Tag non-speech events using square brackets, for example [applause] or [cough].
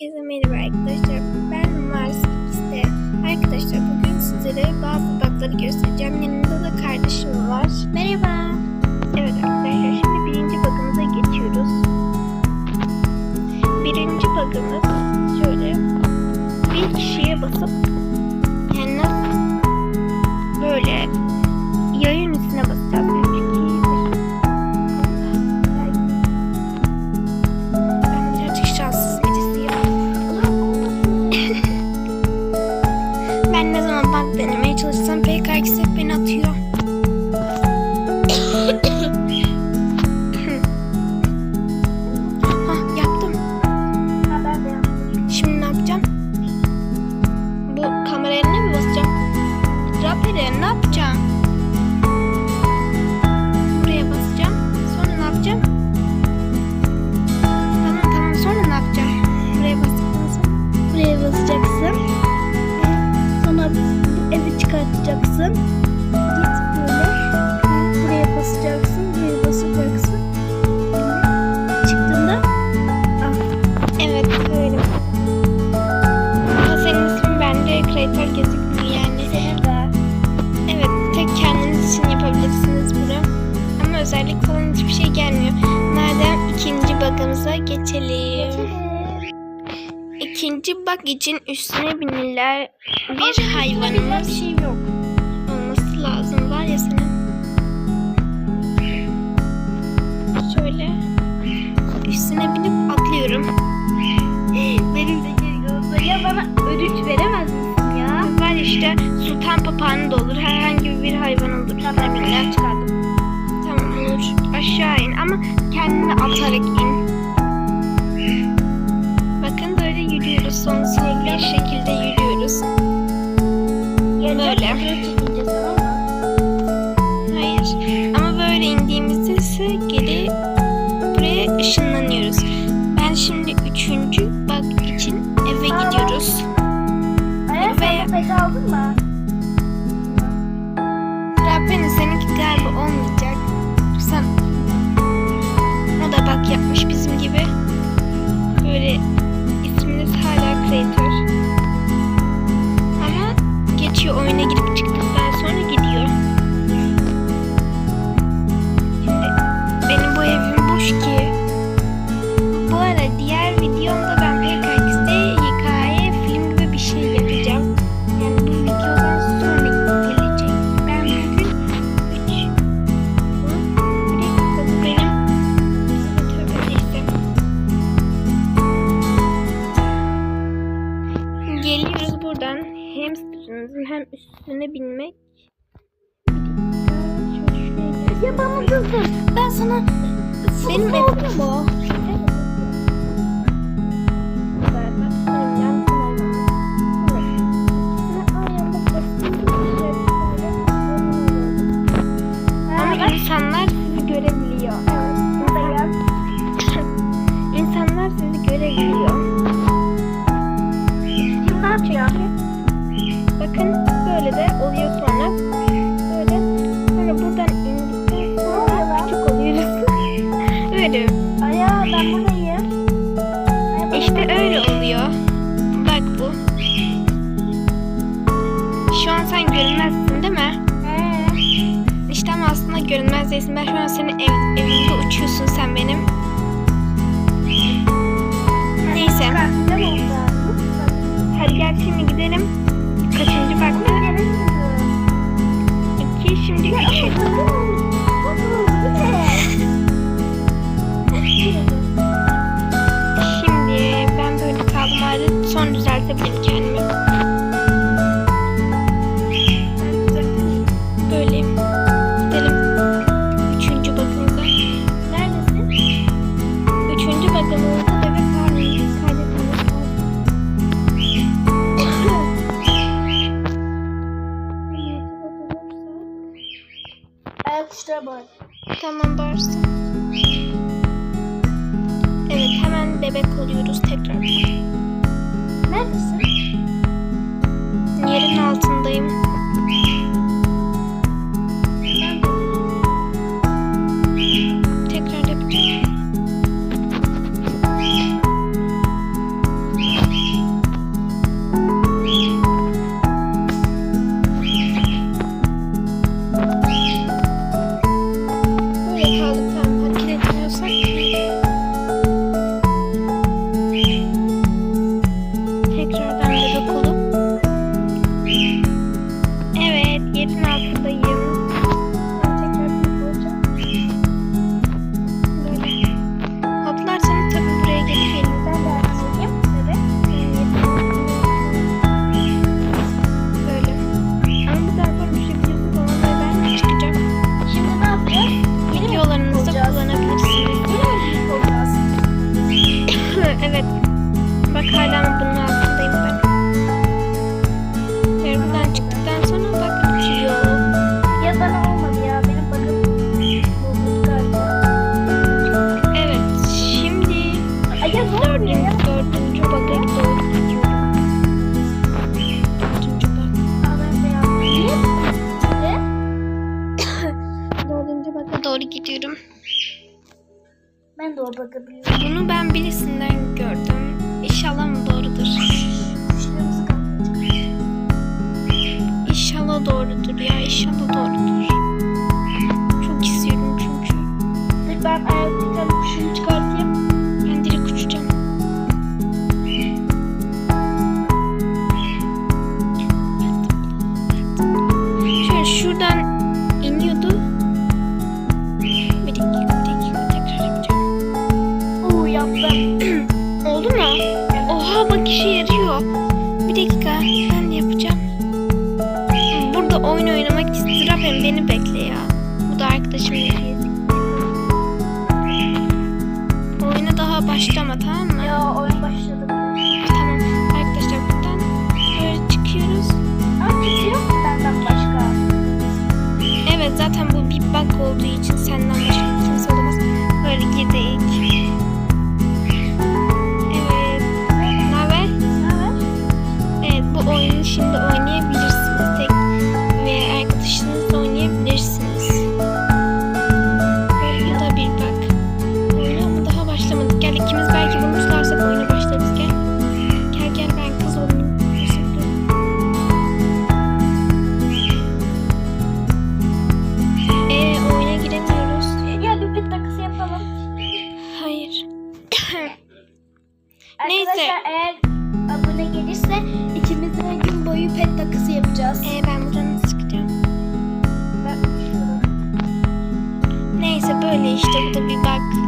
Herkese merhaba arkadaşlar. Ben Mars X'te. Arkadaşlar bugün sizlere bazı bug'ları göstereceğim. Yanımda da kardeşim var. Merhaba. Evet arkadaşlar şimdi birinci bug'ımıza geçiyoruz. Birinci bug'ımız şöyle bir kişiye basıp atıyor. Hah [coughs] yaptım. Şimdi ne yapacağım? Bu kamera eline mi basacağım? Rapper'e ne yapacağım? Buraya basacağım. Sonra ne yapacağım? Tamam tamam sonra ne yapacağım? Buraya bastıktan sonra. Buraya basacaksın. Sonra evi çıkartacaksın. Geçelim. İkinci bug için üstüne binilen bir hayvanımız bir şey yok. olması lazım. Var ya senin. Şöyle üstüne binip atlıyorum. Benim de geliyor. Ya bana ödünç veremez misin ya? Var işte sultan papağanı da olur. Herhangi bir hayvan olur. Üstüne binilen. çıkardım. Tamam olur. Aşağı in ama kendini atarak in. Yürüyoruz. Sonsuz bir şekilde yürüyoruz. Böyle. Hayır. Ama insanlar sizi görebiliyor. İnsanlar sizi görebiliyor. Ne yapacağım? İşte öyle oluyor. Bak bu. Şu an sen görünmezsin değil mi? He. İşte ama aslında görünmez değilsin. Ben şu an senin ev, evimde uçuyorsun sen benim. Hali sonra düzeltebilirim kendimi. Böyle gidelim. Üçüncü bakımıza. Neredesin? Üçüncü bakımımızda bebek varlığımızı kaydetmemiz lazım. Ayak uçlara bak. Tamam varsın. Evet hemen bebek oluyoruz tekrar. Neredesin? Yerin altındayım. 那不可以 bakıyorum. Ben de o bakabiliyorum. Bunu ben birisinden gördüm. İnşallah doğrudur. Kuşlarımızı kapatacağız. İnşallah doğrudur ya. İnşallah doğrudur. Oldu mu? Oha bak işe yarıyor. Bir dakika ben yapacağım. Burada oyun oynamak istiyorum. Beni bekle ya. Bu da arkadaşım değil. Oyuna daha başlama tamam mı? ya oyun başladı. Tamam arkadaşlar buradan böyle çıkıyoruz. Ama kimse yok benden başka? Evet zaten bu bir bug olduğu için Arkadaşlar Neyse. eğer abone gelirse ikimiz de gün boyu pet takısı yapacağız. Ee, ben buradan çıkacağım? Ben Neyse böyle işte bu da bir bug.